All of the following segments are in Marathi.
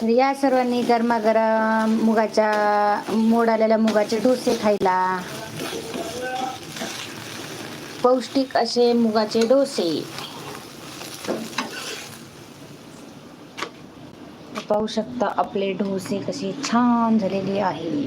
तर या सर्वांनी गरमागरम मुगाच्या मोड आलेल्या मुगाचे डोसे खायला. पौष्टिक असे मुगाचे डोसे. पाहू शकता आपले डोसे कसे छान झालेले आहे.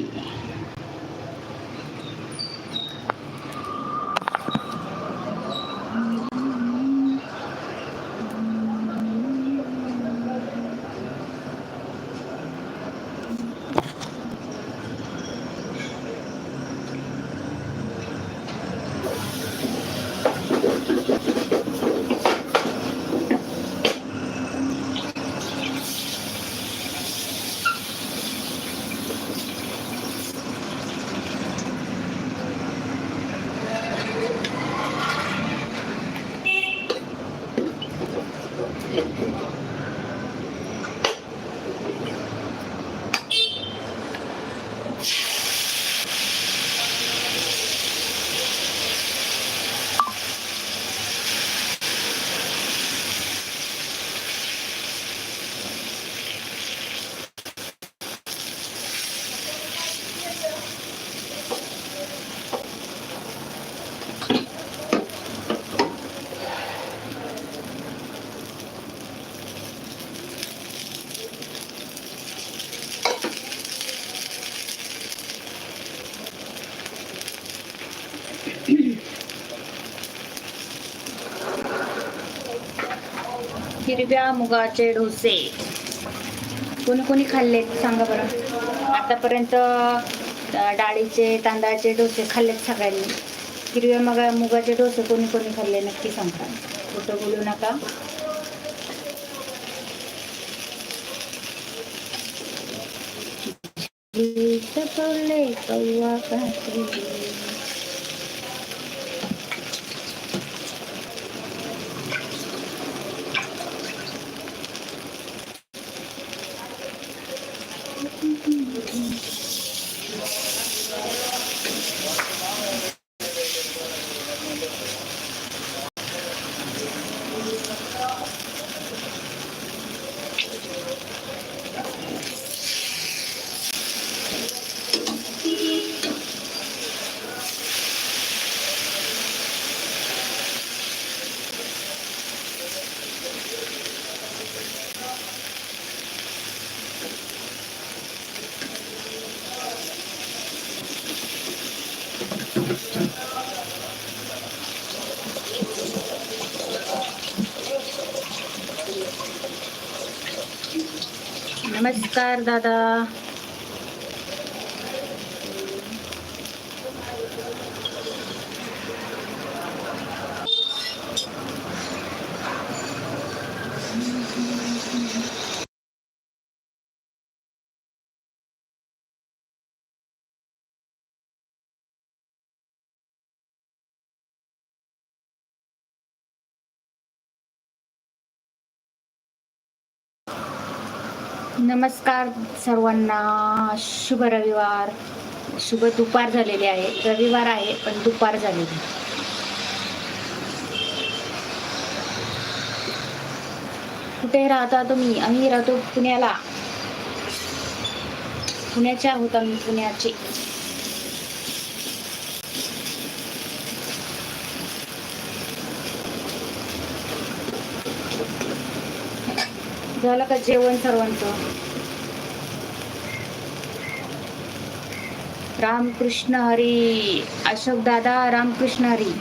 हिरव्या मुगाचे डोसे. कोणी कोणी खाल्लेत? सांगा बरं. आतापर्यंत डाळीचे तांदळाचे डोसे खाल्लेत सगळ्यांनी. हिरव्या मगा मुगाचे डोसे कोणी कोणी खाल्ले? नक्की सांगा. कुठं बोलू नका. बोलले कौवा कात्री. नमस्कार नमस्कार सर्वांना. शुभ रविवार. शुभ दुपार झालेली आहे. रविवार आहे पण दुपार झालेली. कुठे राहता तुम्ही? आम्ही राहतो पुण्याला. पुण्याच्या आहोत आम्ही पुण्याचे. झालं का जेवण सर्वांचं? रामकृष्ण हरी अशोक दादा रामकृष्ण हरी.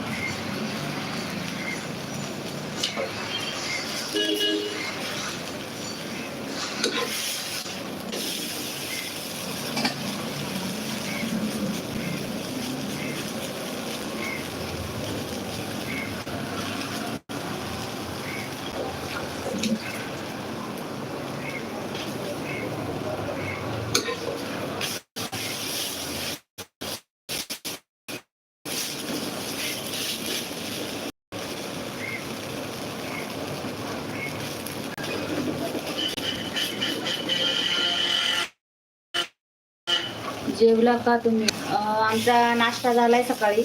जेवला का तुम्ही? आमचा नाश्ता झालाय सकाळी.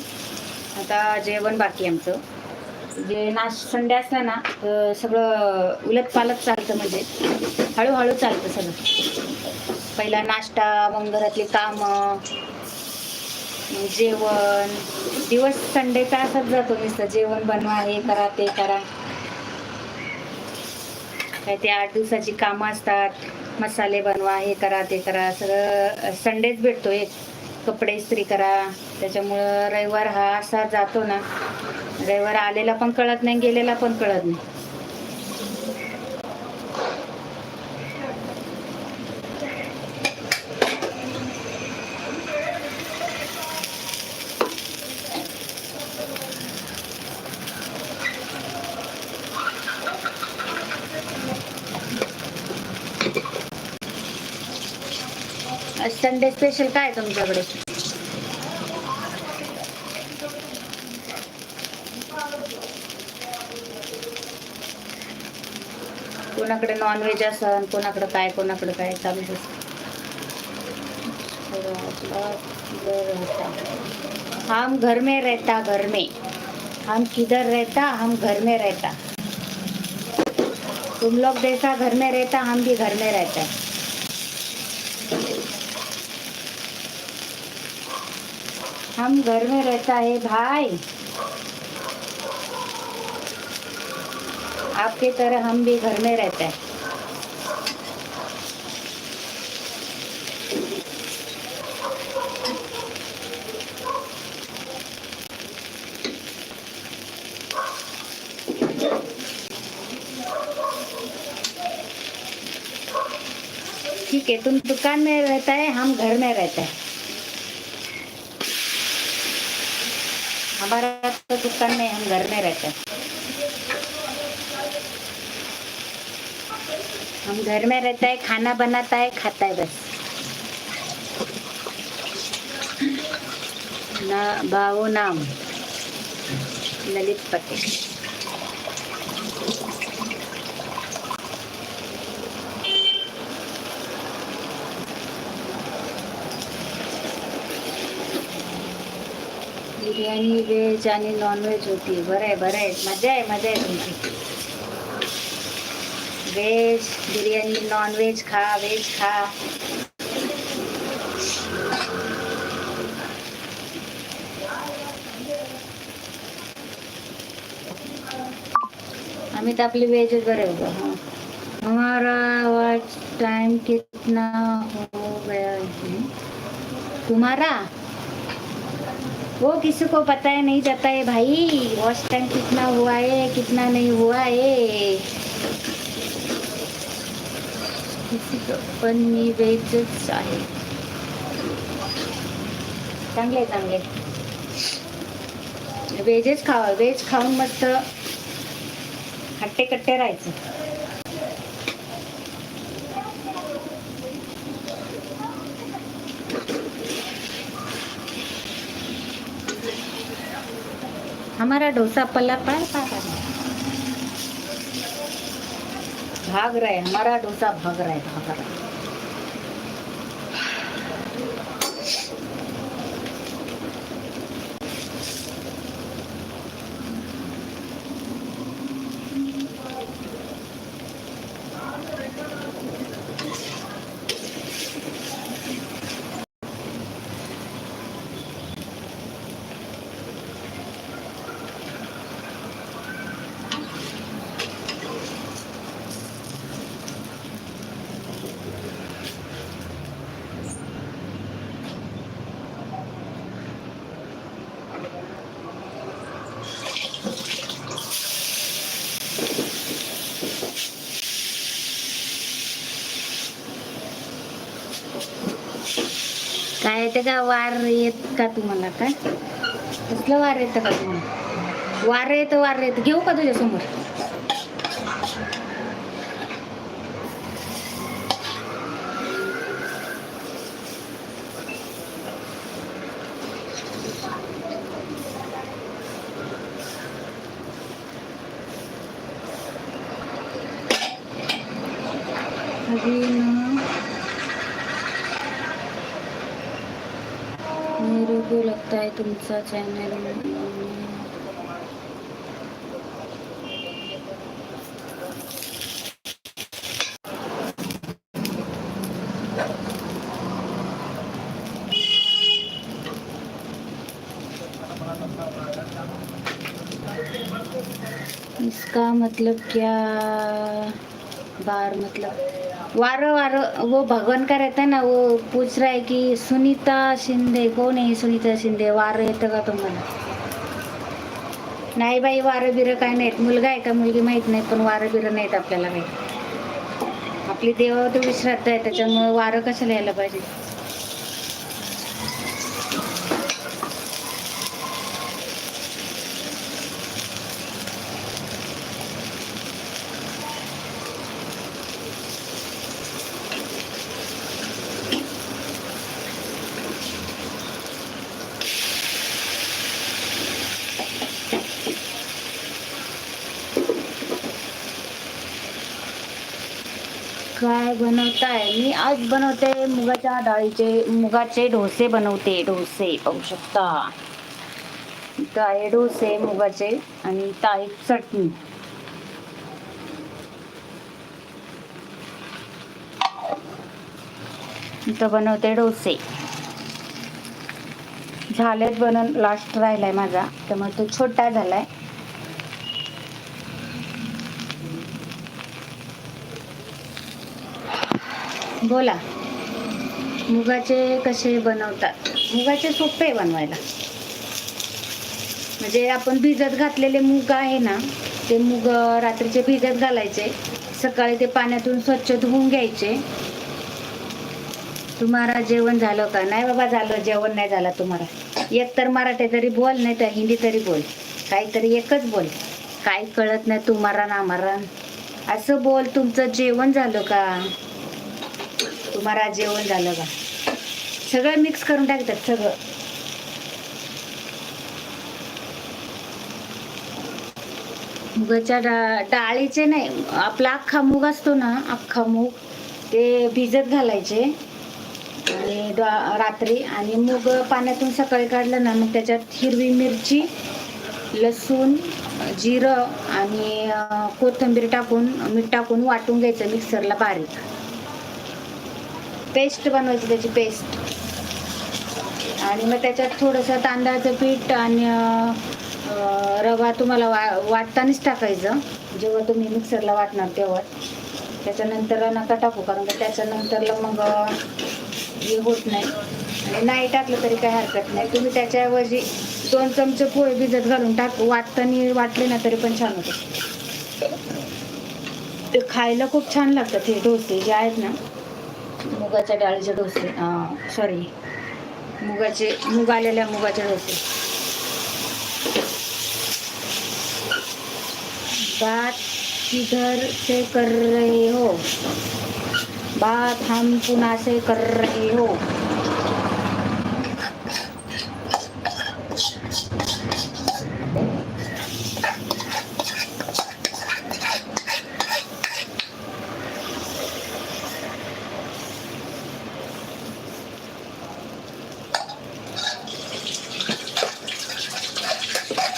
आता जेवण बाकी आमचं. जे नाश संडे असला ना तर सगळं उलट पालट चालतं म्हणजे. हळूहळू चालतं सगळं. पहिला नाश्ता मग घरातली कामं जेवण. दिवस संडेचा असाच जातो नुसतं. जेवण बनवा हे करा ते करा. काय ते आठ दिवसाची कामं असतात. मसाले बनवा हे करा ते करा. सगळं संडेच भेटतो एक. कपडे इस्त्री करा. त्याच्यामुळं रविवार हा असा जातो ना. रविवार आलेला पण कळत नाही गेलेला पण कळत नाही संडे स्पेशल काय तुमच्याकडे? कोणाकडे नॉनव्हेज असन कोणाकडे काय कोणाकडे काय? चालूच असत हम घर में रहता घर में. हम किधर रहता हम घर में रहता. तुम लोग जैसा घर में रहता हम भी घर में रहता. है हम घर में रहता है भाई। आपके तरह हम भी घर में रहते हैं। ठीक है, तुम दुकान में रहता है, हम घर में रहते हैं। हमारा तो दुकान में हम घर में रहते. हैं हम घर में रहता है खाना बनाता है खाता है बस. ना बाबू नाम. ललित पटेल. बिर्याणी व्हेज आणि नॉनव्हेज होती. बरं आहे बरं आहे. मजा आहे मजा आहे तुमची. व्हेज बिर्याणी नॉनव्हेज खा व्हेज खा. आम्ही तर आपली व्हेजच बरे होतो हां. हमारा वॉच टाइम कितना हो गया है? तुम्हारा? वो किसी को पता है नहीं जाता है भाई। वॉश टाइम कितना हुआ है कितना नहीं हुआ है। किसी को पण मी वेजच आहे चांगले चांगले व्हेजच खावा व्हेज खाऊन मस्त हट्टे कट्टे राहायचं। हमारा डोसा पल्ला पड़ा पापा भाग रहा है हमारा डोसा भाग रहा है भाग रहा है काय येतं का वार येत का तुम्हाला काय? कसलं वार येतं का तुम्हाला? वार येतं वार येतं. घेऊ का तुझ्यासमोर? तुमचा चॅनल। इसका मतलब क्या? बार मतलब वारं वारं. वो भगवान का रहता है ना वो पूछ रहा है कि सुनीता शिंदे कौन आहे सुनीता शिंदे? वारं येतं का तुम्हाला? नाही बाई वारं बिरं काय नाहीत. मुलगा आहे का? मुलगी माहीत नाही पण वारं बिरं नाहीत आपल्याला काही आपली देवावर तर विश्रांत आहे त्याच्यामुळे वारं कशाला यायला पाहिजे काय बनवताय मी आज बनवते मुगाच्या डाळीचे मुगाचे डोसे बनवते डोसे पाहू शकता. इथं आहे डोसे मुगाचे आणि इथं आहे चटणी. इथं बनवते डोसे. झालेत बनवून लास्ट राहिलाय माझा त्यामुळे तो छोटा झालाय. बोला. मुगाचे कसे बनवतात? मुगाचे सोपे आहे बनवायला. म्हणजे आपण भिजत घातलेले मूग आहे ना ते मूग रात्रीचे भिजत घालायचे. सकाळी ते पाण्यातून स्वच्छ धुवून घ्यायचे. तुम्हाला जेवण झालं का? नाही बाबा झालं. जेवण नाही झालं तुम्हाला. एक तर मराठी तरी बोल नाही तर हिंदी तरी बोल. काहीतरी एकच बोल. काही कळत नाही तुम्हाला ना आम्हाला. असं बोल तुमचं जेवण झालं का? तुम्हाला जेवण झालं का? सगळं मिक्स करून टाकतात सगळं. मुगाच्या डा डाळीचे नाही आपला अख्खा मूग असतो ना अख्खा मूग ते भिजत घालायचे. आणि डा- रात्री. आणि मूग पाण्यातून सकाळी काढलं ना मग त्याच्यात हिरवी मिरची लसूण जिरं आणि कोथिंबीर टाकून मीठ टाकून वाटून घ्यायचं मिक्सरला बारीक. पेस्ट बनवायची त्याची पेस्ट. आणि मग त्याच्यात थोडंसं तांदळाचं पीठ आणि रवा तुम्हाला वा वाटतानाच टाकायचं. जेव्हा तुम्ही मिक्सरला वाटणार तेव्हा. त्याच्यानंतर नका टाकू कारण का त्याच्यानंतरला मग हे होत नाही. आणि नाही टाकलं तरी काही हरकत नाही. तुम्ही त्याच्याऐवजी दोन चमचे पोहे भिजत घालून टाक वाटताना वाटले ना तरी पण छान होते. ते खायला खूप छान लागतात हे डोसे जे आहेत ना. मुगाच्या डाळीचे डोसे सॉरी मुगाचे मुग आलेल्या मुगाचे डोसे. बात किधर से कर रहे हो. बात हम पुन्हा से कर रहे हो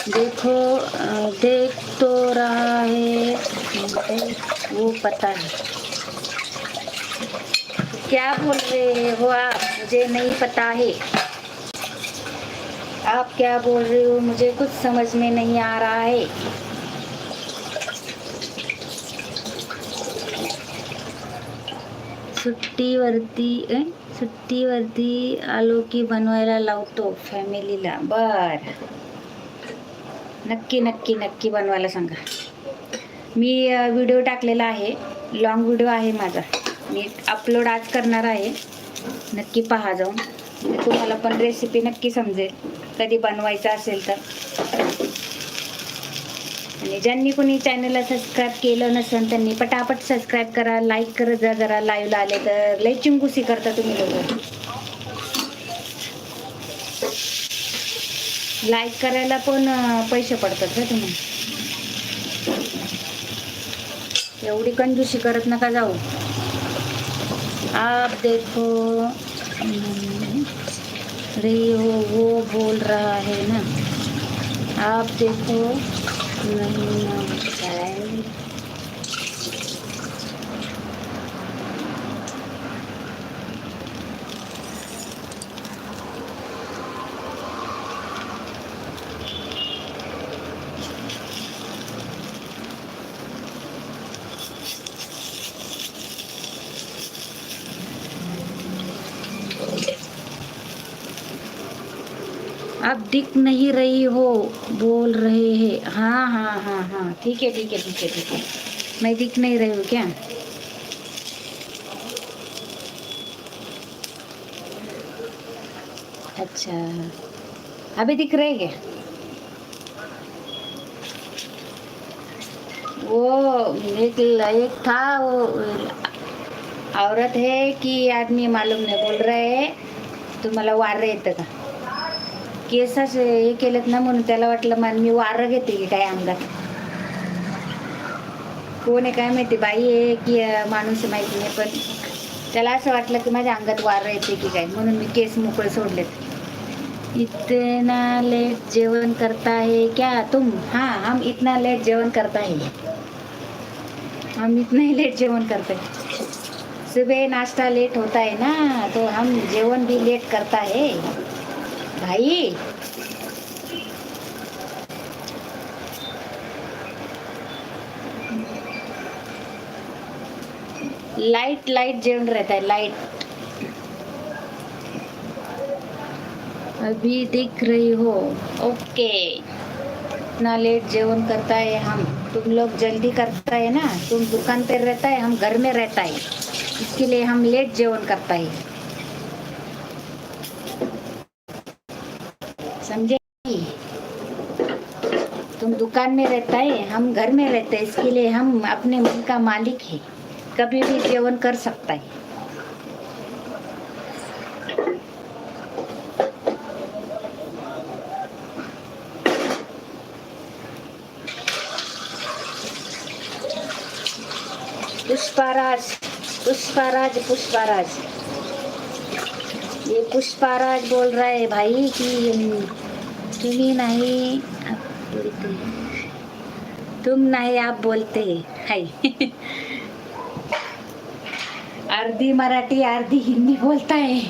देखो अ, देख तो रहा है वो पता है क्या बोल रहे हो आप? मुझे नहीं पता है। आप क्या बोल रहे हो? मुझे कुछ समझ में नहीं आ रहा है। सुट्टीवरती सुट्टीवरती आलो की बनवायला लावतो फॅमिलीला बर. नक्की नक्की नक्की बनवायला सांगा. मी व्हिडिओ टाकलेला आहे. लॉंग व्हिडिओ आहे माझा. मी अपलोड आज करणार आहे. नक्की पहा जाऊन. तुम्हाला पण रेसिपी नक्की समजेल. कधी बनवायचं असेल तर. आणि ज्यांनी कोणी चॅनलला सबस्क्राईब केलं नसेल त्यांनी पटापट सबस्क्राईब करा. लाईक करत जा जरा लाईव्हला आले तर. लई चिंगुसी करता तुम्ही लोक. लाईक करायला पण पैसे पडतात का तुम्ही. एवढी कंजूशी करत नका जाऊ. आप देखो रही हो वो बोल रहा है ना? आप देखो नहीं ना बताए आप नहीं रही हो बोल रहे हैं। हाँ हाँ हाँ हाँ। ठीक है ठीक है ठीक है ठीक है। मैं दिख नहीं रही हूँ क्या? अच्छा। अभी दिख रहे क्या? वो एक एक था वो औरत है कि आदमी मालूम नहीं बोल रहे है। तुम्हाला वार येतं का? केस असे हे केलेत ना म्हणून त्याला वाटलं मान मी वारं घेते की काय अंगात? कोण आहे काय माहिती बाई आहे की माणूस आहे माहिती नाही पण त्याला असं वाटलं की माझ्या अंगात वारं येते की काय म्हणून मी केस मोकळे सोडलेत. इतना लेट जेवण करता है क्या तुम? हां हम इतना लेट जेवण करता है। हम इतना ही लेट जेवण करते सुबह नाश्ता लेट होता है ना तो हम जेवण भी लेट करता है। भाई। लाइट लाइट जेवण रहता है लाइट अभी दिख रही हो। ओके इतना लेट जेवन करता है हम। तुम लोग जल्दी करता है ना? तुम दुकान पर रहता है, हम घर में रहता है। इसके लिए हम लेट जेवन करता है समझे तुम दुकान में रहता है, हम घर में रहते हैं, इसके लिए हम अपने मन का मालिक है। कभी भी जेवण कर सकता है। पुष्पाराज पुष्पाराज पुष्पाराज। ये पुष्पाराज बोल रहा है भाई कि तुम्ही नाही तुम नाही आप बोलते. हाय. अर्धी मराठी अर्धी हिंदी बोलता है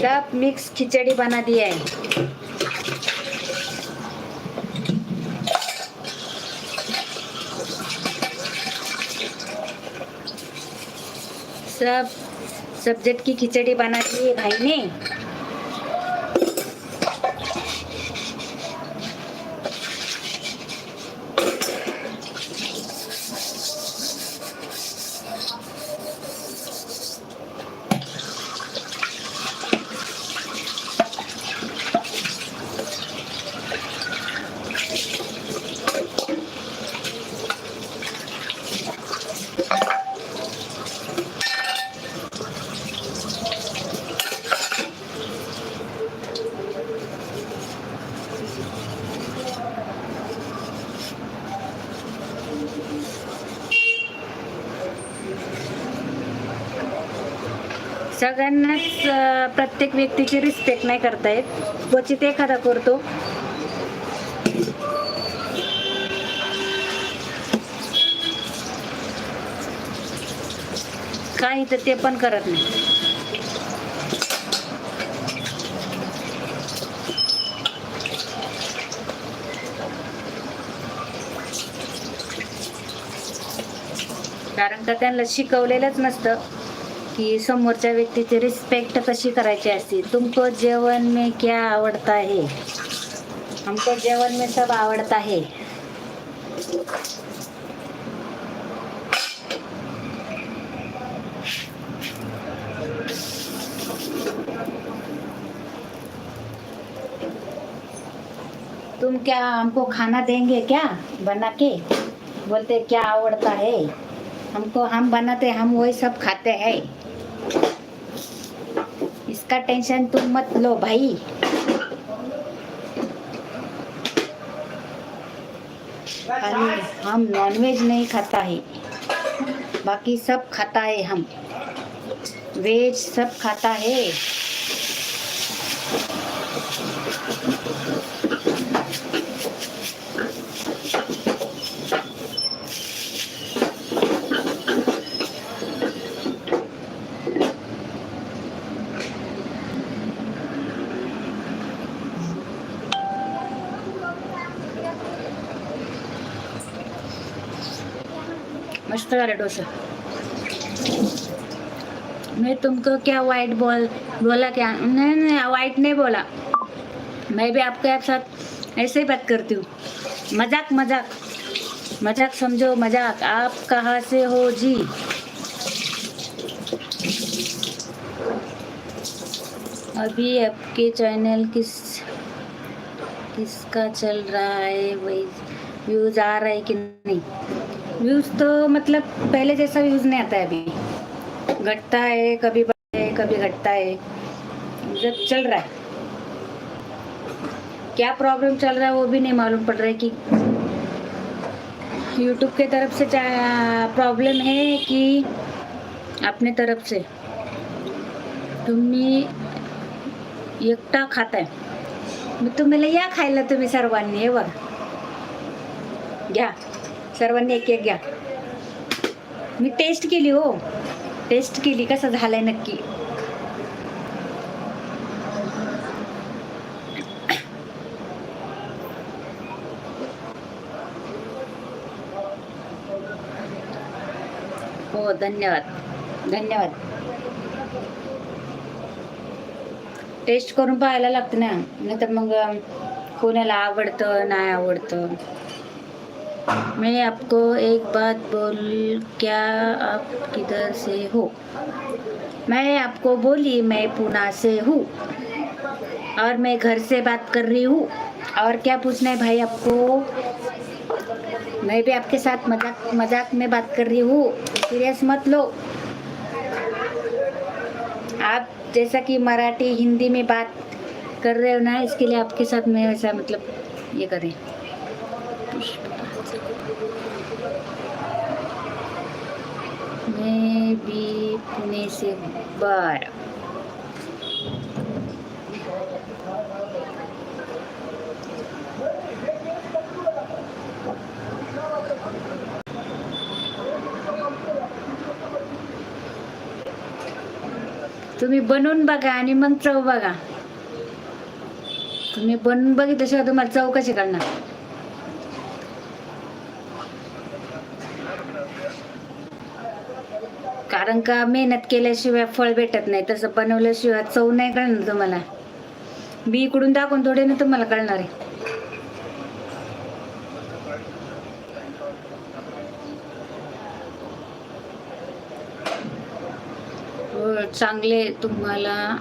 सब मिक्स खिचड़ी बना दिया है सब सब्जेक्ट की खिचड़ी बना दी है भाई ने सगळ्यांनाच प्रत्येक व्यक्तीची रिस्पेक्ट नाही करता येत क्वचित एखादा करतो. काही तर ते पण करत नाही. कारण का त्यांना शिकवलेलंच नसतं. की समोरच्या व्यक्तीची रिस्पेक्ट कशी करायची असते? तुमको जेवण में क्या आवडता है हमको जेवण में सब आवडता है तुम क्या हमको खाना देंगे क्या? बना के? बोलते क्या आवड़ता है हमको हम बनाते हम वही सब खाते हैं। इसका टेंशन तुम मत लो भाई। हम नॉनवेज नहीं खाता है। बाकी सब खाता है हम। वेज सब खाता है। मस्त झालं डोसा। मैं तुमको क्या वाइट बोल, बोला क्या? नहीं नहीं वाइट नहीं बोला। मैं भी आपके आप साथ ऐसे ही बात करती हूँ। मज़ाक मज़ाक। मज़ाक समझो, मज़ाक। आप कहाँ से हो, जी? अभी आपके चैनल किस, किसका चल रहा है? वही व्यूज़ आ रहा है कि नहीं? व्यूज तो मतलब पहले जैसा व्यूज नहीं आता है अभी। घटता है कभी बढ़ता है कभी घटता है। जब चल रहा है। क्या प्रॉब्लम चल रहा है वो भी नहीं मालूम पड़ रहा है कि यूट्यूब के तरफ से प्रॉब्लम है कि अपने तरफ से। तुम्ही एकटा खाताय मग तुम्हाला या खायला तुम्ही सर्वांनी हे बघ। घ्या। सर्वांनी एक एक घ्या. मी टेस्ट केली हो. टेस्ट केली कसं झालंय नक्की. हो धन्यवाद. धन्यवाद. टेस्ट करून पाहायला लागतं ना. नाही तर मग कोणाला आवडतं नाही आवडतं. मैं आपको एक बात बोल, क्या आप किधर से हो? मैं आपको बोली, मैं पूना से हूँ। और मैं घर से बात कर रही हूँ। और क्या पूछना है भाई आपको? मैं भी आपके साथ मज़ाक मज़ाक में बात कर रही हूँ। सीरियस मत लो। आप जैसा कि मराठी, हिंदी में बात कर रहे हो ना, इसके लिए आपके साथ मैं ऐसा मतलब ये करें। ए बी पुणे से. हूँ तुम्ही बनवून बघा आणि मग चव बघा. तुम्ही बनवून बघितल्याशिवाय तुम्हाला चव कशी करणार? कारण का मेहनत केल्याशिवाय फळ भेटत नाही. तसं बनवल्याशिवाय चव नाही कळणार तुम्हाला. बी इकडून दाखवून थोडे ना तुम्हाला कळणार आहे. हो, चांगले तुम्हाला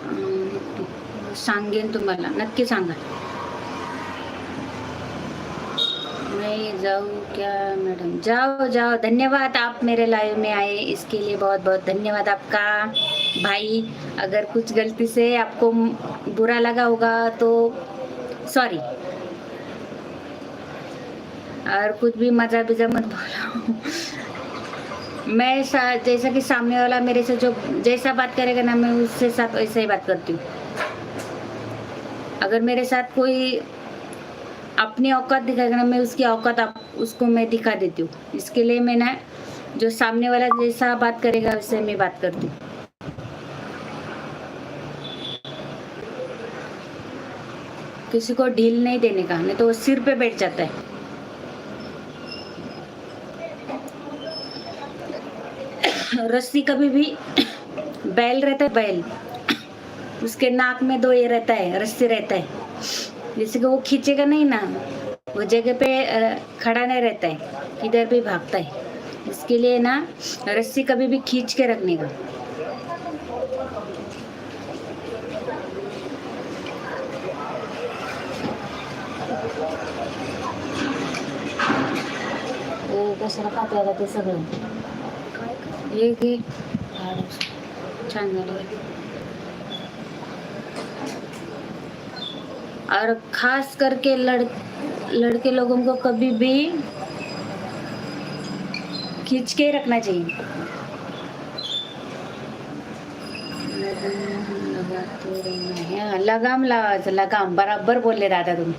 सांगेन तुम्हाला. नक्की सांगा. मैं जाऊँ क्या मैडम? जाओ जाओ धन्यवाद आप मेरे लाइव में आए इसके लिए बहुत बहुत धन्यवाद आपका। भाई अगर कुछ गलती से आपको बुरा लगा होगा तो सॉरी और कुछ भी मज़ा बिजा मत बोलो। मैं सा, जैसा कि सामने वाला मेरे से जो जैसा बात करेगा ना मैं उससे साथ वैसा ही बात करती हूँ। अगर मेरे साथ कोई अपनी औकात दिखाएगा मैं उसकी औकात आप, उसको मैं दिखा देती हूँ। इसके लिए मैं ना, जो सामने वाला जैसा बात करेगा, वैसे मैं बात करती हूँ। किसी को ढील नहीं देने का, नहीं तो वो सिर पे बैठ जाता है। रस्सी कभी भी बैल रहता है, बैल। उसके नाक में दो ये रहता है, रस्सी रहता है। जैसे कि वो खींचेगा नहीं ना, वो जगह पे खड़ा नहीं रहता है, किधर भी भागता है। इसके लिए ना रस्सी कभी भी खींच के रखने का। कशाला सगळं। घे छान झालं. और खास करके लड़ लड़के लोगों को कभी भी खींच के रखना चाहिए। लगाम लावायचं लगाम बराबर बोलले दादा तुम्ही।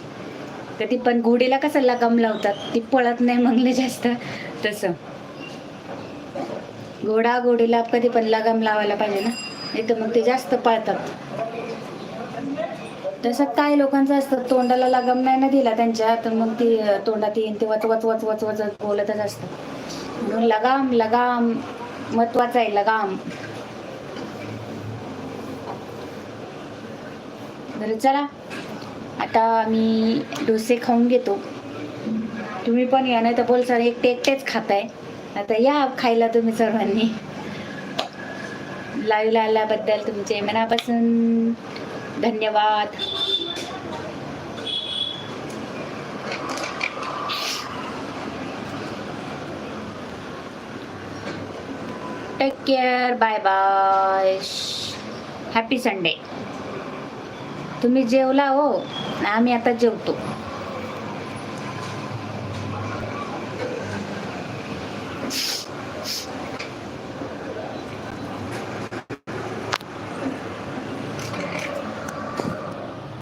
कधी पण घोडीला कसं लगाम लावतात ती पळत नाही म्हणले जास्त तसं. घोडा घोडीला कधी पण लगाम लावायला पाहिजे ना नाही तर मग ते जास्त पळतात. तसं काय लोकांचं असतं तोंडाला लगाम नाही ना दिला त्यांच्या तर मग ती तोंडात येईन ते वच वच वच वच वच बोलतच असतं. म्हणून लगाम लगाम महत्वाचं आहे लगाम. बरं चला. आता मी डोसे खाऊन घेतो. तुम्ही पण या नाही तर बोल सर एकटे एकटेच खाताय. आता या खायला तुम्ही सर्वांनी. लाईव्हला आल्याबद्दल तुमचे मनापासून धन्यवाद. Take care bye bye happy Sunday तुम्ही जेवला हो. आम्ही आता जेवतो.